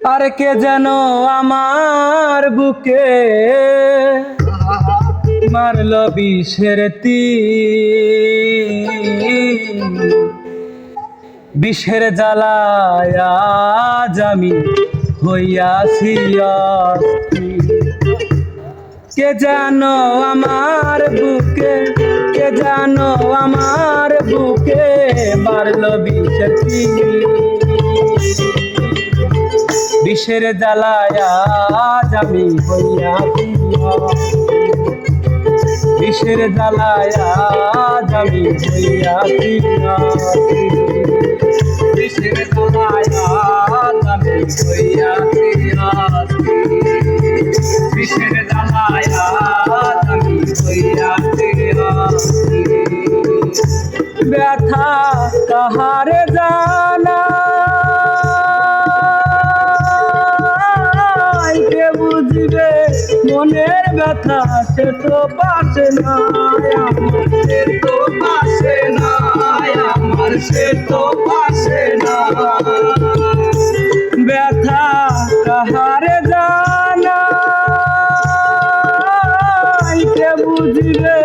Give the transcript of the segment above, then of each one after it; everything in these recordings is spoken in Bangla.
আর কে যেন আমার বুকে মারল বিষের বিষের জ্বালায় আজ আমি হইয়াছি কে জানো আমার বুকে, কে জানো আমার বুকে মারল বিষের। বিষের জ্বালায় আমি হইয়াছি অস্থির। বিষের জ্বালায় আজ হইয়াছি অস্থির। বিষের জ্বালায় আজ হইয়াছি অস্থির। বিষের হইয়াছি অস্থির। ব্যথা কাহারে জানা মনের ব্যথা সে তো পাশে না সে তো পাশে না আমার সে তো কে বুঝবে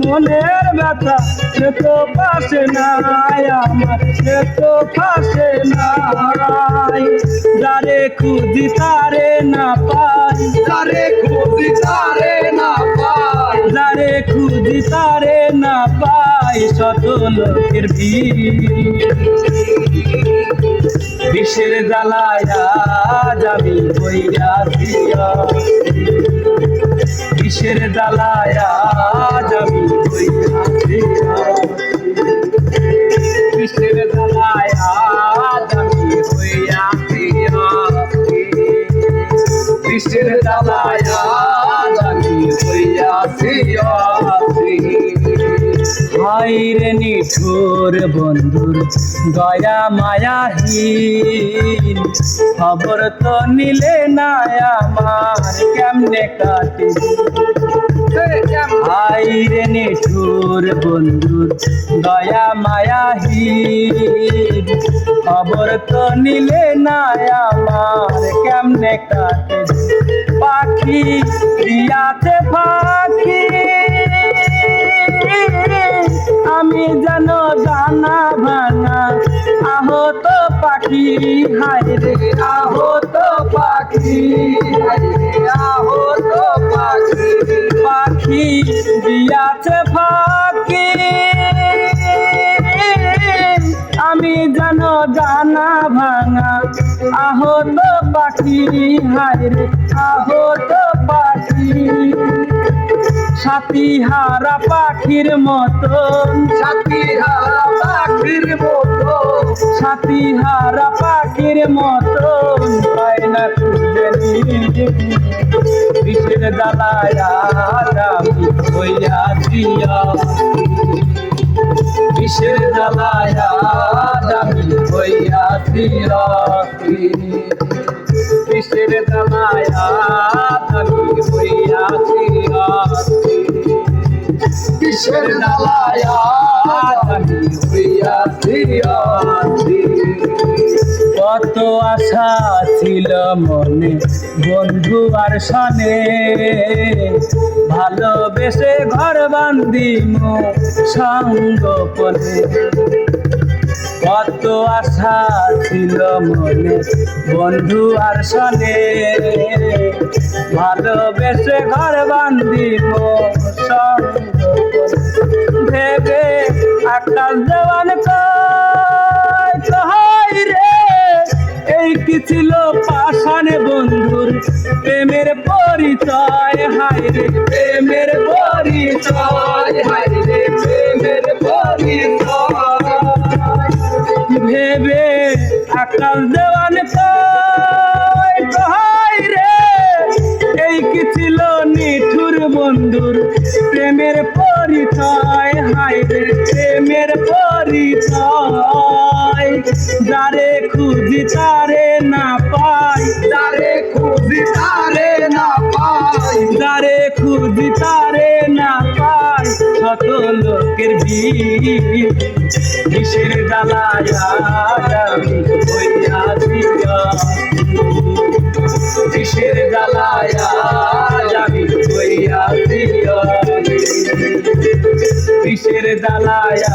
মনের ব্যথা সে তো পাশে নাই আমার সে তো পাশে নাই। যারে খুঁজি তারে না পাই। তারে খুঁজি তারে না পাই। যারে খুঁজি তারে না পাই শত লোকের বিষের জ্বালায় আজ আমি হইয়াছি বিষের জ্বালায় আজ আমি। বিষের জ্বালায় আজ আমি অস্থির। বিষের জ্বালায় আজ আমি হইয়াছি হাইরে নিঠুর বন্ধুর দয়া মায়াহীন। খবর তো নিলে না আমার কেমনে কাটে? হাইরে নিঠুর বন্ধুর দয়া মায়াহীন। খবর তো নিলে না আমার কেমনে কাটে? পাখি দিয়াতে পাখি আমি যেন জানা ভাঙা, আহত পাখি, হায় রে, আহত পাখি আহত পাখি পাখি দিয়াছে ফাঁকি। আমি যেন জানা ভাঙা, আহত পাখি, হায় রে, আহত পাখি। সাথী হারা পাখির মতন সাথী হারা পাখির মতো। সাথী হারা পাখির মতন পায় না খুঁজে বিষের আজ আমি হইয়াছি বিষের জ্বালায় আজ আমি হইয়াছি বিষের জ্বালায় কিসের। কত আশা ছিল মনে, বন্ধু আর সনে। ভালোবেসে ঘর বান্দিম সঙ্গপনে কত আশা ছিল মনে, বন্ধু আর সনে। ভালোবেসে ঘর বান্দিম সঙ্গপনে ভেবে আকাশ দেওয়ান কহাই রে? এই কি ছিল পাষাণে বন্ধুর প্রেমের পরিচয়? হাই রে, প্রেমের পরিচয়, হায় শত লোকের কিসের জ্বালায় আমি। কিসের জ্বালায়া জানি হইয়া কিসের জ্বালায়া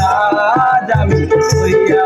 জানি হইয়া